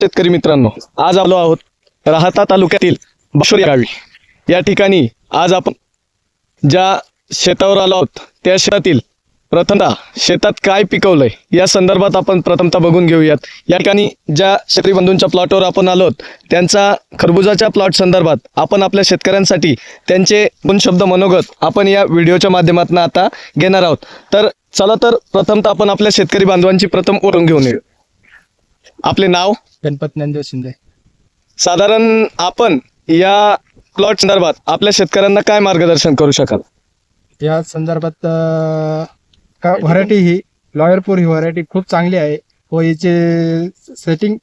शेतकरी मित्रांनो आज आलो आहोत राहता तालुक्यातील बाशोर या गावी. या ठिकाणी आज आपण ज्या शेतावर आलो आहोत त्या शेतातील प्रथमतः शेतात काय पिकवलंय या संदर्भात आपण प्रथमतः बघून घेऊयात. या ठिकाणी ज्या शेतकरी बंधूंच्या प्लॉटवर आपण आलो आहोत त्यांचा खरबुजाच्या प्लॉट संदर्भात आपण आपल्या शेतकऱ्यांसाठी त्यांचे दोन शब्द मनोगत आपण या व्हिडिओच्या माध्यमातून आता घेणार आहोत. तर चला तर प्रथमतः आपण आपल्या शेतकरी बांधवांची प्रथम ओळख घेऊन येऊ. आपले नाव? गणपत ज्ञानदेव शिंदे. साधारण आपण या प्लॉट संदर्भात आपल्या शेतकऱ्यांना काय मार्गदर्शन करू शकाल? या संदर्भात अं, का व्हरायटी ही लॉयरपूर ही व्हरायटी खूप चांगली आहे व हिचे सेटिंग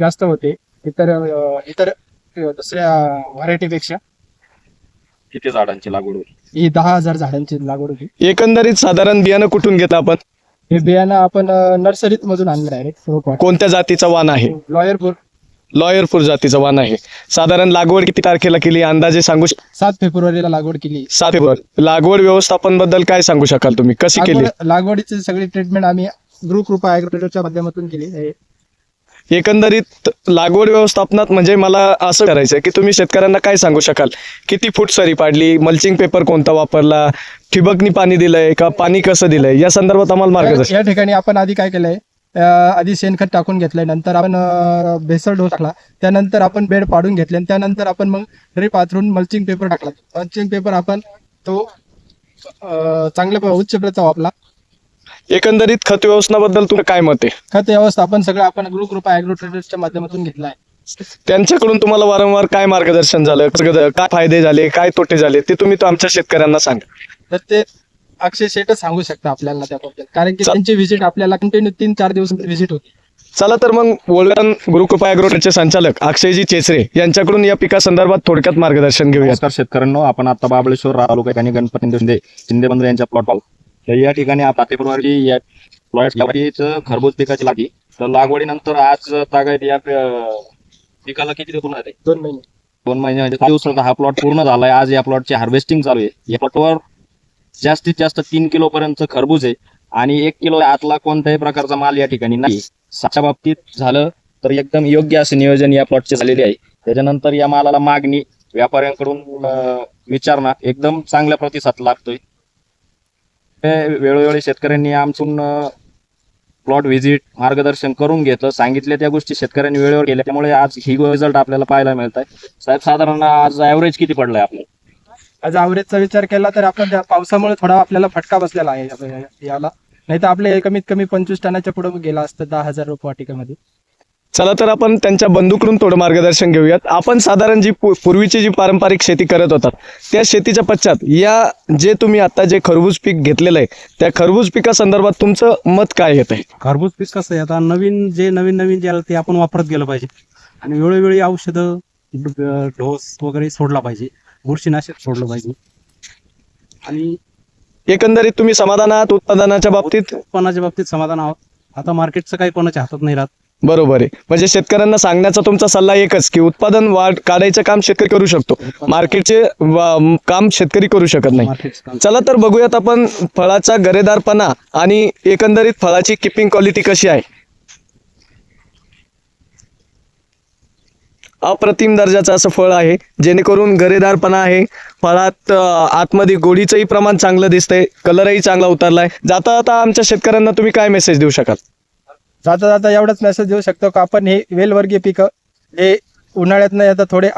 जास्त होते. इतर अं, इतर अं, दुसऱ्या व्हरायटीपेक्षा किती झाडांची लागवड होती ही दहा हजार झाडांची लागवड होती एकंदरीत साधारण बियाणं कुठून घेता आपण? हे बियाणं आपण नर्सरीत मधून आणलं आहे. कोणत्या जातीचा वाण आहे? लॉयरपूर लॉयरपूर जातीचा वाण आहे. साधारण लागवड किती तारखेला केली? अंदाजे सांगू शक- सात फेब्रुवारीला लागवड केली. सात फेब्रुवारी. लागवड व्यवस्थापनबद्दल काय सांगू शकाल तुम्ही? कशी केली? लागवड- लागवडीची सगळी ट्रीटमेंट आम्ही ग्रुप कृपा माध्यमातून केली. आहे एकंदरीत लागवड व्यवस्थापनात म्हणजे मला असं करायचं की तुम्ही शेतकऱ्यांना काय सांगू शकाल? किती फूट सरी पाडली? मल्चिंग पेपर कोणता वापरला? ठिबकनी पाणी दिलंय का पाणी कसं दिलंय? या संदर्भात आम्हाला मार्गदर्शन या ठिकाणी आपण आधी काय केलंय? आधी शेणखत टाकून घेतलंय नंतर आपण अं, बेसळ डोस टाकला त्यानंतर आपण बेड पाडून घेतले आणि त्यानंतर आपण मग ड्रीप आथरून मल्चिंग पेपर टाकला. मल्चिंग पेपर आपण तो चांगल्या उच्च प्रचा वापरला. एकंदरीत खत व्यवस्थापनाबद्दल तुमचं काय मत आहे? खत व्यवस्थापन सगळं आपण ग्रुप ॲग्रो ट्रेडर्सच्या माध्यमातून घेतलं आहे. त्यांच्याकडून तुम्हाला वारंवार काय मार्गदर्शन झालं? कसं- काय फायदे झाले काय तोटे झाले ते तुम्ही तो आमच्या शेतकऱ्यांना सांगा. तर ते अक्षय शेटच सांगू शकता आपल्याला त्याबद्दल. कारण की चा- त्यांची व्हिजिट आपल्याला कंटिन्यू तीन चार दिवस व्हिजिट होती. चला तर मग वोल्डन गुरुकृपा अॅग्रोटेकचे संचालक अक्षयजी चेचरे यांच्याकडून या पिका संदर्भात थोडक्यात मार्गदर्शन घेऊयात. नमस्कार शेतकऱ्यांनो आपण आता बाबळेश्वर तालुका ठिकाणी गणपती शिंदे शिंदे बंधू यांच्या प्लॉट तर या ठिकाणी आता फेब्रुवारी या प्लॉट खरबूज पिकाची लागली. तर लागवडीनंतर आज तागायत या पिकाला किती दिवस आहे दोन महिने. दोन महिने म्हणजे दिवसाचा हा प्लॉट पूर्ण झालाय. आज या प्लॉटची हार्वेस्टिंग चालू आहे. या प्लॉटवर जास्तीत जास्त तीन किलो पर्यंत खरबूज आहे. आणि एक किलो आतला कोणत्याही प्रकारचा माल या ठिकाणी नाही. साच्या बाबतीत झालं तर एकदम योग्य असे नियोजन या प्लॉटचे झालेले आहे. त्याच्यानंतर या मालाला मागणी व्यापाऱ्यांकडून विचारणा एकदम चांगल्या प्रतिसाद लागतोय. वेळोवेळी शेतकऱ्यांनी आमचून प्लॉट व्हिजिट मार्गदर्शन करून घेतलं. सांगितले त्या गोष्टी शेतकऱ्यांनी वेळेवर केल्या. त्यामुळे आज ही रिझल्ट आपल्याला पाहायला मिळत आहे साहेब साधारण आज ऍव्हरेज किती पडलाय आपलं? आज ॲव्हरेजचा विचार केला तर आपण त्या पावसामुळे थोडा आपल्याला फटका बसलेला आहे याला. नाही तर आपले कमीत कमी पंचवीस टनाच्या पुढे गेला असतं दहा हजार रुपये वाटिकेमध्ये. चला तर आपण त्यांच्या बंधूकडून थोडं मार्गदर्शन घेऊयात. आपण साधारण जी पू- पूर्वीची जी पारंपरिक शेती करत होतात त्या शेतीच्या पश्चात या जे तुम्ही आता जे खरबूज पीक घेतलेलं आहे त्या खरबूज पिका संदर्भात तुमचं मत काय येत आहे खरबूज पीक कसं आहे आता नवीन जे नवीन नवीन जे आलं ते आपण वापरत गेलं पाहिजे. आणि वेळोवेळी औषधं डोस वगैरे सोडला पाहिजे. बुरशीनाशक सोडलं पाहिजे. आणि एकंदरीत तुम्ही समाधान आहात उत्पादनाच्या बाबतीत? उत्पन्नाच्या बाबतीत समाधान आहोत. आता मार्केटचं काही कोणाच्या हातात नाही राहत. बरोबर आहे. म्हणजे शेतकऱ्यांना सांगण्याचा तुमचा सल्ला एकच की उत्पादन वाढ काढायचं काम शेतकरी करू शकतो. मार्केटचे काम शेतकरी करू शकत नाही. चला तर बघूयात आपण फळाचा गरेदारपणा आणि एकंदरीत फळाची किपिंग क्वालिटी कशी आहे. अप्रतिम दर्जाचं असं फळ आहे जेणेकरून गरेदारपणा आहे. फळात आतमध्ये गोडीचंही प्रमाण चांगलं दिसतंय कलरही चांगला उतरलाय. जाता जाता आमच्या शेतकऱ्यांना तुम्ही काय मेसेज देऊ शकाल? जाता जाता एवढाच मेसेज देऊ शकतो का? आपण हे वेलवर्गीय पिकं हे उन्हाळ्यातनं आता थोडे